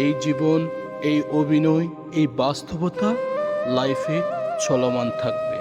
এই জীবন এই অভিনয় এই বাস্তবতা লাইফে চলমান থাকবে।